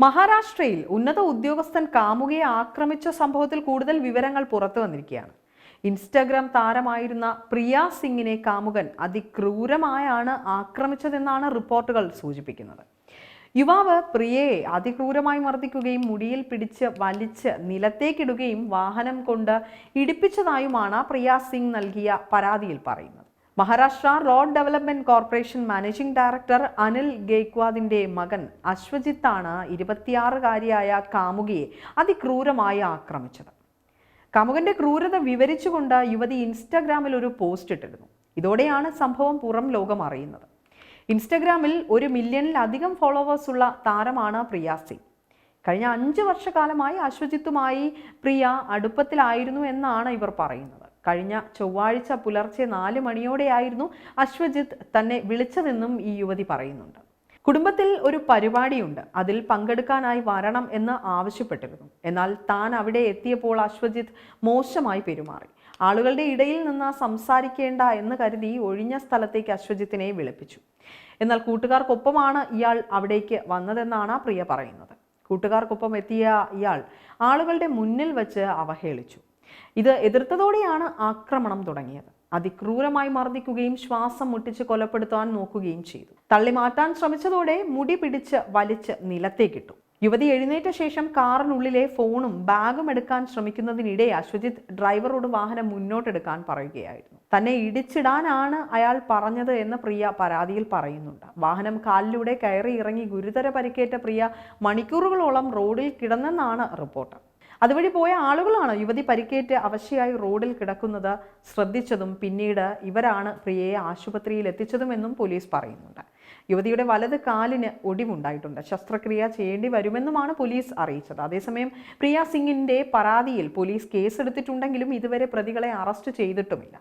മഹാരാഷ്ട്രയിൽ ഉന്നത ഉദ്യോഗസ്ഥൻ കാമുകയെ ആക്രമിച്ച സംഭവത്തിൽ കൂടുതൽ വിവരങ്ങൾ പുറത്തു വന്നിരിക്കുകയാണ്. ഇൻസ്റ്റഗ്രാം താരമായിരുന്ന പ്രിയ സിംഗിനെ കാമുകൻ അതിക്രൂരമായാണ് ആക്രമിച്ചതെന്നാണ് റിപ്പോർട്ടുകൾ സൂചിപ്പിക്കുന്നത്. യുവാവ് പ്രിയയെ അതിക്രൂരമായി മർദ്ദിക്കുകയും മുടിയിൽ പിടിച്ച് വലിച്ച് നിലത്തേക്കിടുകയും വാഹനം കൊണ്ട് ഇടിപ്പിച്ചതായുമാണ് പ്രിയ സിംഗ് നൽകിയ പരാതിയിൽ പറയുന്നത്. Maharashtra road development corporation managing director Anil ഗെയ്ക്വാദിന്റെ മകൻ അശ്വജിത്താണ് ഇരുപത്തിയാറുകാരിയായ കാമുകിയെ അതിക്രൂരമായി ആക്രമിച്ചത്. കാമുകന്റെ ക്രൂരത വിവരിച്ചുകൊണ്ട് യുവതി ഇൻസ്റ്റാഗ്രാമിൽ ഒരു പോസ്റ്റ് ഇട്ടിരുന്നു. ഇതോടെയാണ് സംഭവം പുറം ലോകം അറിയുന്നത്. ഇൻസ്റ്റഗ്രാമിൽ ഒരു മില്യണിലധികം ഫോളോവേഴ്സ് ഉള്ള താരമാണ് പ്രിയ സിംഗ് കഴിഞ്ഞ അഞ്ച് വർഷക്കാലമായി അശ്വജിത്തുമായി പ്രിയ അടുപ്പത്തിലായിരുന്നു എന്നാണ് ഇവർ പറയുന്നത്. കഴിഞ്ഞ ചൊവ്വാഴ്ച പുലർച്ചെ നാല് മണിയോടെയായിരുന്നു അശ്വജിത്ത് തന്നെ വിളിച്ചതെന്നും ഈ യുവതി പറയുന്നുണ്ട്. കുടുംബത്തിൽ ഒരു പരിപാടിയുണ്ട്. അതിൽ പങ്കെടുക്കാനായി വരണം എന്ന് ആവശ്യപ്പെട്ടിരുന്നു. എന്നാൽ താൻ അവിടെ എത്തിയപ്പോൾ അശ്വജിത്ത് മോശമായി പെരുമാറി. ആളുകളുടെ ഇടയിൽ നിന്ന് സംസാരിക്കേണ്ട എന്ന് കരുതി ഒഴിഞ്ഞ സ്ഥലത്തേക്ക് അശ്വജിത്തിനെ വിളിപ്പിച്ചു. എന്നാൽ കൂട്ടുകാർക്കൊപ്പമാണ് ഇയാൾ അവിടേക്ക് വന്നതെന്നാണ് പ്രിയ പറയുന്നത്. കൂട്ടുകാർക്കൊപ്പം എത്തിയ ഇയാൾ ആളുകളുടെ മുന്നിൽ വച്ച് അവഹേളിച്ചു. ഇത് എതിർത്തതോടെയാണ് ആക്രമണം തുടങ്ങിയത്. അതിക്രൂരമായി മർദ്ദിക്കുകയും ശ്വാസം മുട്ടിച്ച് കൊലപ്പെടുത്താൻ നോക്കുകയും ചെയ്തു. തള്ളി മാറ്റാൻ ശ്രമിച്ചതോടെ മുടി പിടിച്ച് വലിച്ച് നിലത്തേക്കിട്ടു. യുവതി എഴുന്നേറ്റ ശേഷം കാറിനുള്ളിലെ ഫോണും ബാഗും എടുക്കാൻ ശ്രമിക്കുന്നതിനിടെ അശ്വജിത്ത് ഡ്രൈവറോട് വാഹനം മുന്നോട്ടെടുക്കാൻ പറയുകയായിരുന്നു. തന്നെ ഇടിച്ചിടാനാണ് അയാൾ പറഞ്ഞത് എന്ന് പ്രിയ പരാതിയിൽ പറയുന്നുണ്ട്. വാഹനം കാലിലൂടെ കയറി ഇറങ്ങി ഗുരുതര പരിക്കേറ്റ പ്രിയ മണിക്കൂറുകളോളം റോഡിൽ കിടന്നെന്നാണ് റിപ്പോർട്ട്. അതുവഴി പോയ ആളുകളാണ് യുവതി പരിക്കേറ്റ് അവശയായി റോഡിൽ കിടക്കുന്നത്? ശ്രദ്ധിച്ചതും പിന്നീട് ഇവരാണ് പ്രിയയെ ആശുപത്രിയിൽ എത്തിച്ചതുമെന്നും പോലീസ് പറയുന്നുണ്ട്. യുവതിയുടെ വലത് കാലിന് ഒടിവുണ്ടായിട്ടുണ്ട്. ശസ്ത്രക്രിയ ചെയ്യേണ്ടി വരുമെന്നുമാണ് പോലീസ് അറിയിച്ചത്. അതേസമയം പ്രിയ സിംഗിന്റെ പരാതിയിൽ പോലീസ് കേസെടുത്തിട്ടുണ്ടെങ്കിലും ഇതുവരെ പ്രതികളെ അറസ്റ്റ് ചെയ്തിട്ടുമില്ല.